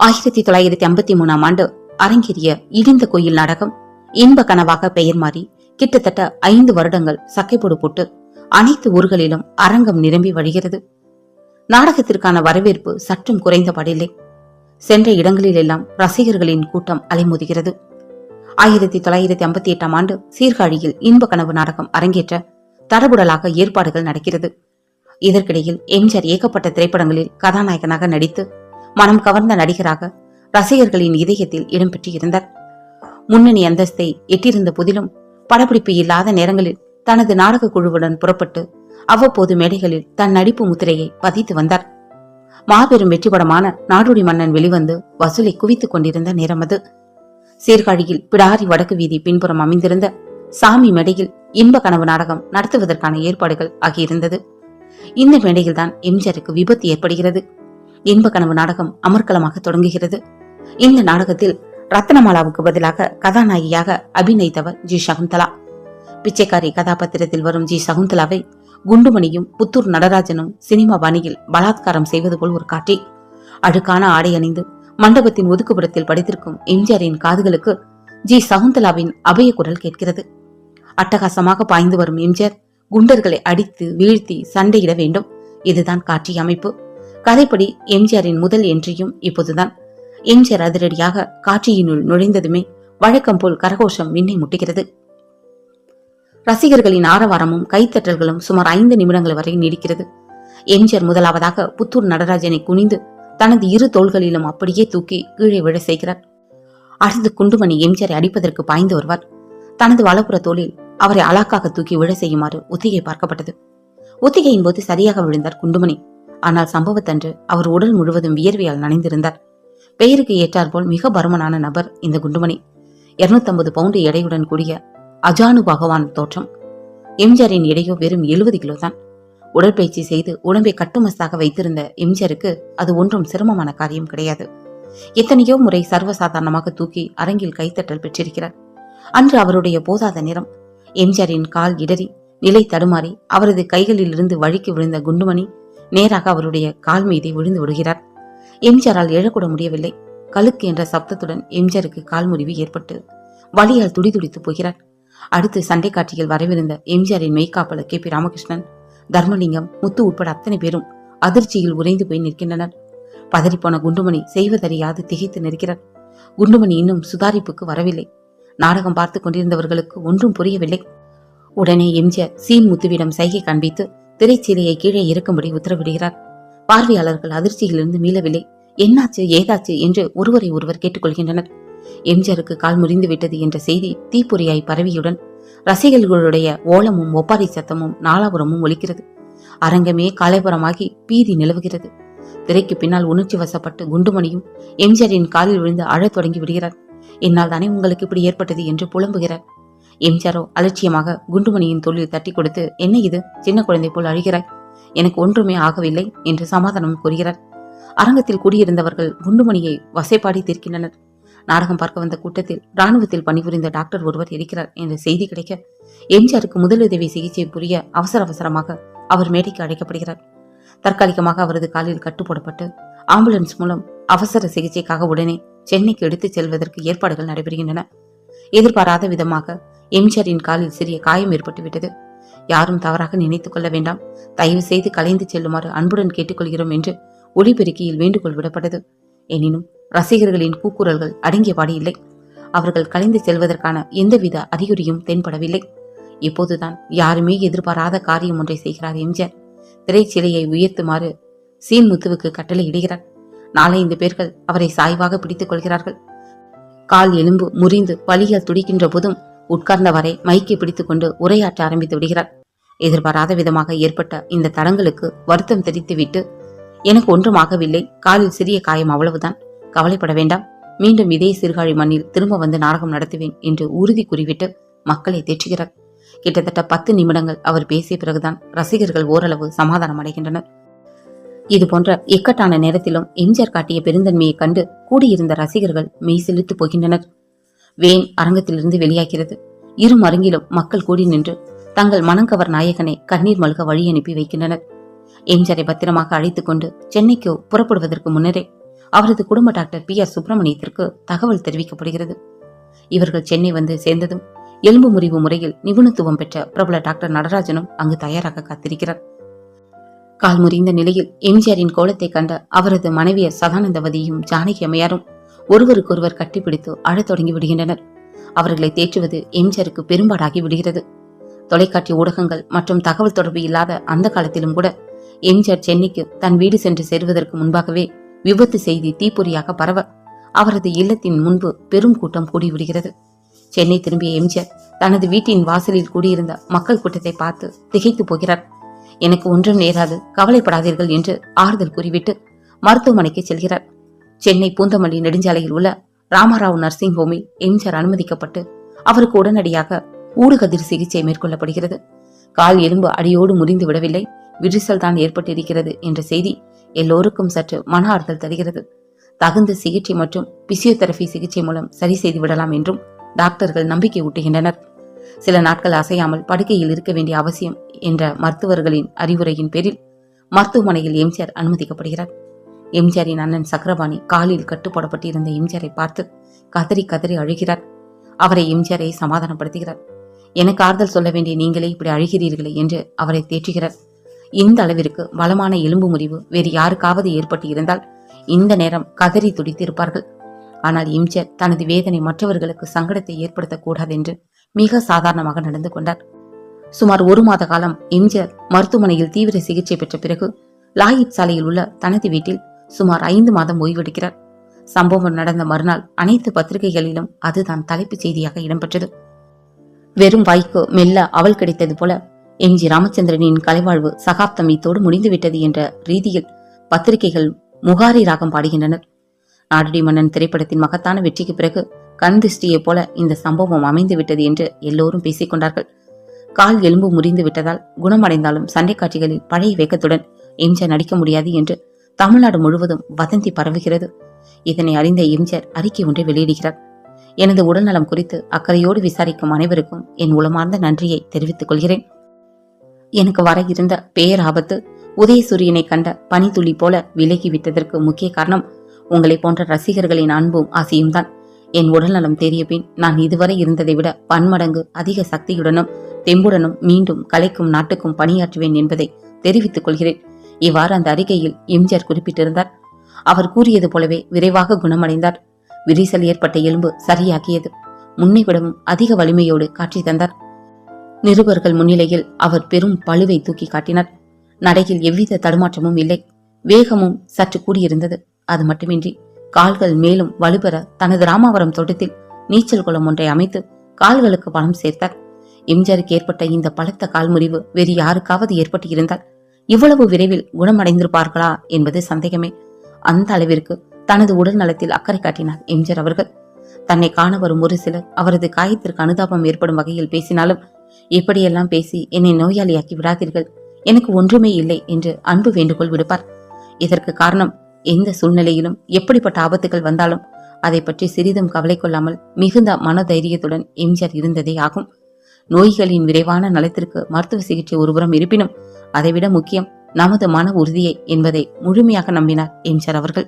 ஆயிரத்தி தொள்ளாயிரத்தி ஐம்பத்தி மூணாம் ஆண்டு அரங்கேறிய இடிந்த கோயில் நாடகம் இன்ப கனவாக பெயர் மாறி கிட்டத்தட்ட ஐந்து வருடங்கள் சக்கைப்போடு போட்டு அனைத்து ஊர்களிலும் அரங்கம் நிரம்பி வழிகிறது. நாடகத்திற்கான வரவேற்பு சற்றும் குறைந்தபடில்லை சென்ற இடங்களிலெல்லாம் ரசிகர்களின் கூட்டம் அலைமோதுகிறது. ஆயிரத்தி தொள்ளாயிரத்தி ஐம்பத்தி எட்டாம் ஆண்டு சீர்காழியில் இன்ப கனவு நாடகம் அரங்கேற்ற தடபுடலாக ஏற்பாடுகள் நடக்கிறது. இதற்கிடையில் எம்ஜிஆர் ஏகப்பட்ட திரைப்படங்களில் கதாநாயகனாக நடித்து மனம் கவர்ந்த நடிகராக ரசிகர்களின் இதயத்தில் இடம்பெற்றிருந்தார் முன்னணி அந்தஸ்தை எட்டியிருந்த போதிலும் படப்பிடிப்பு இல்லாத நேரங்களில் தனது நாடக குழுவுடன் புறப்பட்டு அவ்வப்போது மேடைகளில் தன் நடிப்பு முத்திரையை பதித்து வந்தார். மாபெரும் வெற்றி படமான நாடோடி மன்னன் வெளிவந்து வசூலை குவித்துக் கொண்டிருந்த நேரம் அது. சீர்காழியில் பிடாரி வடக்கு வீதி பின்புறம் அமைந்திருந்த சாமி மேடையில் இன்ப கனவு நாடகம் நடத்துவதற்கான ஏற்பாடுகள் ஆகியிருந்தது. இந்த மேடையில்தான் எம்ஜிஆருக்கு விபத்து ஏற்படுகிறது. இன்ப கனவு நாடகம் அமர்க்கலமாக தொடங்குகிறது. இந்த நாடகத்தில் ரத்னமாலாவுக்கு பதிலாக கதாநாயகியாக அபிநயித்தவர் ஜி சகுந்தலா. பிச்சைக்காரி கதாபாத்திரத்தில் வரும் ஜி சகுந்தலாவை குண்டுமணியும் புத்தூர் நடராஜனும் சினிமா பாணியில் பலாத்காரம் செய்வது போல் ஒரு காட்சி. அழுக்கான ஆடை அணிந்து மண்டபத்தின் ஒதுக்குப்புறத்தில் படித்திருக்கும் எம்ஜிஆரின் காதுகளுக்கு ஜி சகுந்தலாவின் அபய குரல் கேட்கிறது. அட்டகாசமாக பாய்ந்து வரும் எம்ஜிஆர் குண்டர்களை அடித்து வீழ்த்தி சண்டையிட வேண்டும். இதுதான் காட்சி அமைப்பு. கதைப்படி எம்ஜிஆரின் முதல் என்றியும் இப்போதுதான். எம்ஜிஆர் அதிரடியாக காட்சியினுள் நுழைந்ததுமே வழக்கம் போல் கரகோஷம் விண்ணை முட்டுகிறது. ரசிகர்களின் ஆரவாரமும் கைத்தட்டல்களும் சுமார் ஐந்து நிமிடங்கள் வரை நீடிக்கிறது. எம்ஜிஆர் முதலாவதாக புத்தூர் நடராஜனை குனிந்து தனது இரு தோள்களிலும் அப்படியே தூக்கி கீழே விழ செய்கிறார். அடுத்து குண்டுமணி எம்ஜிஆரை அடிப்பதற்கு பாய்ந்து வருவார். தனது வலப்புற தோளில் அவரை அலாக்காக தூக்கி விழ செய்யுமாறு ஒத்திகை பார்க்கப்பட்டது. ஒத்திகையின் போது சரியாக விழுந்தார் குண்டுமணி. ஆனால் சம்பவத்தன்று அவர் உடல் முழுவதும் வியர்வையால் நனைந்திருந்தார். பெயருக்கு ஏற்றாற்போல் மிக பருமனான நபர் இந்த குண்டுமணி. 250 பவுண்டு எடையுடன் கூடிய அஜானு பகவான் தோற்றம். எம்ஜிஆரின் எடையோ வெறும் எழுபது கிலோ தான். உடற்பயிற்சி செய்து உடம்பை கட்டுமஸ்தாக வைத்திருந்த எம்ஜிஆருக்கு அது ஒன்றும் சிரமமான காரியம் கிடையாது. எத்தனையோ முறை சர்வசாதாரணமாக தூக்கி அரங்கில் கைத்தட்டல் பெற்றிருக்கிறார். அன்று அவருடைய போதாத நிறம் எம்ஜிஆரின் கால் இடறி நிலை தடுமாறி அவரது கைகளிலிருந்து வழுக்கி விழுந்த குண்டுமணி நேராக அவருடைய கால் மீதே விழுந்து விடுகிறார். எம்ஜிஆரால் எழக்கூட முடியவில்லை. கழுக்கு என்ற சப்தத்துடன் எம்ஜிஆருக்கு கால் முறிவு ஏற்பட்டு வலியால் துடிதுடித்து போகிறார். அடுத்து சண்டை காட்சியில் வரவிருந்த எம்ஜிஆரின் மெய்காப்பலர் கே பி. ராமகிருஷ்ணன் தர்மலிங்கம் முத்து உட்பட அத்தனை பேரும் அதிர்ச்சியில் உறைந்து போய் நிற்கின்றனர். பதறிப்போன குண்டுமணி செய்வதறியாது திகைத்து நிற்கிறார். குண்டுமணி இன்னும் சுதாரிப்புக்கு வரவில்லை. நாடகம் பார்த்து கொண்டிருந்தவர்களுக்கு ஒன்றும் புரியவில்லை. உடனே எம்ஜிஆர் சீன் முத்துவிடம் சைகை காண்பித்து திரைச்சீலையை கீழே இறக்கும்படி உத்தரவிடுகிறார். பார்வையாளர்கள் அதிர்ச்சியிலிருந்து மீளவில்லை. என்னாச்சு ஏதாச்சு? என்று ஒருவரை ஒருவர் கேட்டுக்கொள்கின்றனர். எம்ஜிஆருக்கு கால் முறிந்து விட்டது என்ற செய்தி தீப்பொறியாய் பரவியுடன் ரசிகர்களுடைய ஓலமும் ஒப்பாரி சத்தமும் நாலாபுரமும் ஒலிக்கிறது. அரங்கமே கலைபுரமாகி பீதி நிலவுகிறது. திரைக்கு பின்னால் உணர்ச்சி வசப்பட்டு குண்டுமணியும் எம்ஜிஆரின் காலில் விழுந்து அழத் தொடங்கி விடுகிறார். என்னால் தானே உங்களுக்கு இப்படி ஏற்பட்டது? என்று புலம்புகிறார். எம்ஜிஆரோ அலட்சியமாக குண்டுமணியின் தொழில் தட்டி கொடுத்து என்ன இது? சின்ன குழந்தை போல் அழுகிறாய். எனக்கு ஒன்றுமே ஆகவில்லை என்று சமாதானம் கூறுகிறார். அரங்கத்தில் கூடியிருந்தவர்கள் குண்டுமணியை வசைப்பாடி தீர்க்கின்றனர். நாடகம் பார்க்க வந்த கூட்டத்தில் ராணுவத்தில் பணிபுரிந்த டாக்டர் ஒருவர் இருக்கிறார் என்ற செய்தி கிடைக்க எம்ஜிஆருக்கு முதலுதவி சிகிச்சை புரிய அவசர அவசரமாக அவர் மேடைக்கு அழைக்கப்படுகிறார். தற்காலிகமாக அவரது காலில் கட்டு போடப்பட்டு ஆம்புலன்ஸ் மூலம் அவசர சிகிச்சைக்காக உடனே சென்னைக்கு எடுத்துச் செல்வதற்கு ஏற்பாடுகள் நடைபெறுகின்றன. எதிர்பாராத விதமாக எம்ஜிஆரின் காலில் சிறிய காயம் ஏற்பட்டுவிட்டது யாரும் தவறாக நினைத்துக் கொள்ள வேண்டாம். தயவு செய்து கலைந்து செல்லுமாறு அன்புடன் கேட்டுக்கொள்கிறோம் என்று ஒளிபெருக்கியில் வேண்டுகோள் விடப்பட்டது. எனினும் ரசிகர்களின் கூக்குரல்கள் அடங்கியபாடு இல்லை. அவர்கள் கலைந்து செல்வதற்கான எந்தவித அறிகுறியும் தென்படவில்லை. இப்போதுதான் யாருமே எதிர்பாராத காரியம் ஒன்றை செய்கிறார் எம்ஜிஆர். திரைச்சிலையை உயர்த்துமாறு சீன் முத்துவுக்கு கட்டளை இடுகிறார். நாலைந்து பேர்கள் அவரை சாய்வாக பிடித்துக் கொள்கிறார்கள். கால் எலும்பு முறிந்து வலியால் துடிக்கின்ற போதும் உட்கார்ந்தவரை மைக்கை பிடித்துக்கொண்டு உரையாற்ற ஆரம்பித்து விடுகிறார் எதிர்பாராத விதமாக ஏற்பட்ட இந்த தடங்களுக்கு வருத்தம் தெரித்துவிட்டு எனக்கு ஒன்றும் ஆகவில்லை. காலில் சிறிய காயம் அவ்வளவுதான். கவலைப்பட வேண்டாம். மீண்டும் இதே சிறுகாழி மண்ணில் திரும்ப வந்து நாடகம் நடத்துவேன் என்று உறுதி கூறிவிட்டு மக்களை தேற்றுகிறார் கிட்டத்தட்ட பத்து நிமிடங்கள் அவர் பேசிய பிறகுதான் ரசிகர்கள் ஓரளவு சமாதானம் அடைகின்றனர். இது போன்ற இக்கட்டான நேரத்திலும் எம்ஜிஆர் காட்டிய பெருந்தன்மையை கண்டு கூடியிருந்த ரசிகர்கள் மெய் செலுத்து போகின்றனர். வேன் அரங்கத்திலிருந்து வெளியாகிறது. இரு மருங்கிலும் மக்கள் கூடி நின்று தங்கள் மனங்கவர் நாயகனை கண்ணீர் மல்க வழி அனுப்பி வைக்கின்றனர். எம்ஜிஆரை பத்திரமாக அழைத்துக் கொண்டு சென்னைக்கு புறப்படுவதற்கு முன்னரே அவரது குடும்ப டாக்டர் பி ஆர் சுப்பிரமணியத்திற்கு தகவல் தெரிவிக்கப்படுகிறது. இவர்கள் சென்னை வந்து சேர்ந்ததும் எலும்பு முறிவு முறையில் நிபுணத்துவம் பெற்ற பிரபல டாக்டர் நடராஜனும் அங்கு தயாராக காத்திருக்கிறார். கால் முறிந்த நிலையில் எம்ஜிஆரின் கோலத்தை கண்ட அவரது மனைவியர் சதானந்தவதியும் ஜானகி அம்மையாரும் ஒருவருக்கொருவர் கட்டிப்பிடித்து அழத் தொடங்கி விடுகின்றனர் அவர்களை தேற்றுவது எம்ஜிஆருக்கு பெரும்பாடாகி விடுகிறது. தொலைக்காட்சி ஊடகங்கள் மற்றும் தகவல் தொடர்பு இல்லாத அந்த காலத்திலும் கூட எம்ஜிஆர் சென்னைக்கு தன் வீடு சென்று சேருவதற்கு முன்பாகவே விபத்து செய்தி தீப்பொறியாக பரவ அவரது இல்லத்தின் முன்பு பெரும் கூட்டம் கூடிவிடுகிறது. சென்னை திரும்பிய எம்ஜிஆர் தனது வீட்டின் வாசலில் கூடியிருந்த மக்கள் கூட்டத்தை பார்த்து திகைத்து போகிறார். எனக்கு ஒன்றும் நேராது கவலைப்படாதீர்கள் என்று ஆறுதல் கூறிவிட்டு மருத்துவமனைக்கு செல்கிறார். சென்னை பூந்தமல்லி நெடுஞ்சாலையில் உள்ள ராமராவ் நர்சிங் ஹோமில் எம்ஜிஆர் அனுமதிக்கப்பட்டு அவருக்கு உடனடியாக ஊடுகதிர் சிகிச்சை மேற்கொள்ளப்படுகிறது. கால் எலும்பு அடியோடு முறிந்து விடவில்லை. விரிசல் தான் ஏற்பட்டிருக்கிறது என்ற செய்தி எல்லோருக்கும் சற்று மன ஆறுதல் தருகிறது. தகுந்த சிகிச்சை மற்றும் பிசியோதெரபி சிகிச்சை மூலம் சரி செய்து விடலாம் என்றும் டாக்டர்கள் நம்பிக்கை ஊட்டுகின்றனர். சில நாட்கள் அசையாமல் படுக்கையில் இருக்க வேண்டிய அவசியம் என்ற மருத்துவர்களின் அறிவுரையின் பேரில் மருத்துவமனையில் எம்ஜிஆர் அனுமதிக்கப்படுகிறார். எம்ஜிஆரின் அண்ணன் சக்கரபாணி காலில் கட்டுப்படப்பட்டிருந்த எம்ஜிஆரை பார்த்து கதறி கதறி அழுகிறார். அவரை எம்ஜிஆரை சமாதானப்படுத்துகிறார். எனக்கு ஆறுதல் சொல்ல வேண்டிய நீங்களே இப்படி அழுகிறீர்களே என்று அவரை தேற்றுகிறார். இந்த அளவிற்கு பலமான எலும்பு முறிவு வேறு யாருக்காவது ஏற்பட்டு இருந்தால் இந்த நேரம் கதறி துடித்து இருப்பார்கள் ஆனால் எம்ஜிஆர் தனது வேதனை மற்றவர்களுக்கு சங்கடத்தை ஏற்படுத்தக்கூடாது என்று மிக சாதாரணமாக நடந்து கொண்டார். சுமார் ஒரு மாத காலம் எம்ஜிஆர் மருத்துவமனையில் தீவிர சிகிச்சை பெற்ற பிறகு லாயிட் சாலையில் உள்ள தனது வீட்டில் சுமார் ஐந்து மாதம் ஓய்வெடுக்கிறார். சம்பவம் நடந்த மறுநாள் அனைத்து பத்திரிகைகளிலும் அதுதான் தலைப்புச் செய்தியாக இடம்பெற்றது. வெறும் வாய்க்கு மெல்ல அவள் கிடைத்தது போல எம். ஜி. ராமச்சந்திரனின் கலைவாழ்வு சகாப்தம் இத்தோடு முடிந்துவிட்டது என்ற ரீதியில் பத்திரிகைகள் முகாரி ராகம் பாடுகின்றனர். நாடடி மன்னன் திரைப்படத்தின் மகத்தான வெற்றிக்கு பிறகு கண் திருஷ்டியைப் போல இந்த சம்பவம் அமைந்து விட்டது என்று எல்லோரும் பேசிக் கொண்டார்கள். கால் எலும்பு முறிந்து விட்டதால் குணமடைந்தாலும் சண்டை காட்சிகளில் பழைய வேகத்துடன் எம்ஜிஆர் நடிக்க முடியாது என்று தமிழ்நாடு முழுவதும் வதந்தி பரவுகிறது. இதனை அறிந்த எம்ஜிஆர் அறிக்கை ஒன்றை வெளியிடுகிறார். எனது உடல்நலம் குறித்து அக்கறையோடு விசாரிக்கும் அனைவருக்கும் என் உளமார்ந்த நன்றியை தெரிவித்துக் கொள்கிறேன். எனக்கு வர இருந்த பேராபத்து உதயசூரியனை கண்ட பனித்துளி போல விலகி விட்டதற்கு முக்கிய காரணம் உங்களை போன்ற ரசிகர்களின் அன்பும் ஆசையும் தான் என் உடல்நலம் தேறிய பின் நான் இதுவரை இருந்ததை விட பன்மடங்கு அதிக சக்தியுடனும் தெம்புடனும் மீண்டும் கலைக்கும் நாட்டுக்கும் பணியாற்றுவேன் என்பதை தெரிவித்துக் கொள்கிறேன். இவ்வாறு அந்த அறிக்கையில் எம்ஜிஆர் குறிப்பிட்டிருந்தார். அவர் கூறியது போலவே விரைவாக குணமடைந்தார். விரிசல் ஏற்பட்ட எலும்பு சரியாக்கியது முன்னை விடவும் அதிக வலிமையோடு காட்சி தந்தார். நிருபர்கள் முன்னிலையில் அவர் பெரும் பழுவை தூக்கி காட்டினார். நடையில் எவ்வித தடுமாற்றமும் இல்லை. வேகமும் சற்று கூடியிருந்தது. அது மட்டுமின்றி கால்கள் மேலும் வலுப்பெற தனது ராமாவரம் தோட்டத்தில் நீச்சல் குளம் ஒன்றை அமைத்து கால்களுக்கு பணம் சேர்த்தார். எம்ஜிஆருக்கு ஏற்பட்ட இந்த பலத்த கால் முறிவு வேறு யாருக்காவது ஏற்பட்டு இருந்தால் இவ்வளவு விரைவில் குணமடைந்திருப்பார்களா என்பது சந்தேகமே. அந்த அளவிற்கு தனது உடல் நலத்தில் அக்கறை காட்டினார் எம்ஜிஆர் அவர்கள். தன்னை காண வரும் ஒரு சிலர் அவரது காயத்திற்கு அனுதாபம் ஏற்படும் வகையில் பேசினாலும் எப்படியெல்லாம் பேசி என்னை நோயாளியாக்கி விடாதீர்கள். எனக்கு ஒன்றுமே இல்லை என்று அன்பு வேண்டுகோள் விடுப்பார். இதற்கு காரணம் எந்த சூழ்நிலையிலும் எப்படிப்பட்ட ஆபத்துகள் வந்தாலும் அதை பற்றி சிறிதும் கவலை கொள்ளாமல் மிகுந்த மனதைரியத்துடன் எம்ஜிஆர் இருந்ததே ஆகும். நோய்களின் விரைவான நலத்திற்கு மருத்துவ சிகிச்சை ஒருபுறம் இருப்பினும் அதைவிட முக்கியம் நமது மன உறுதியை என்பதை முழுமையாக நம்பினார் எம்ஜிஆர் அவர்கள்.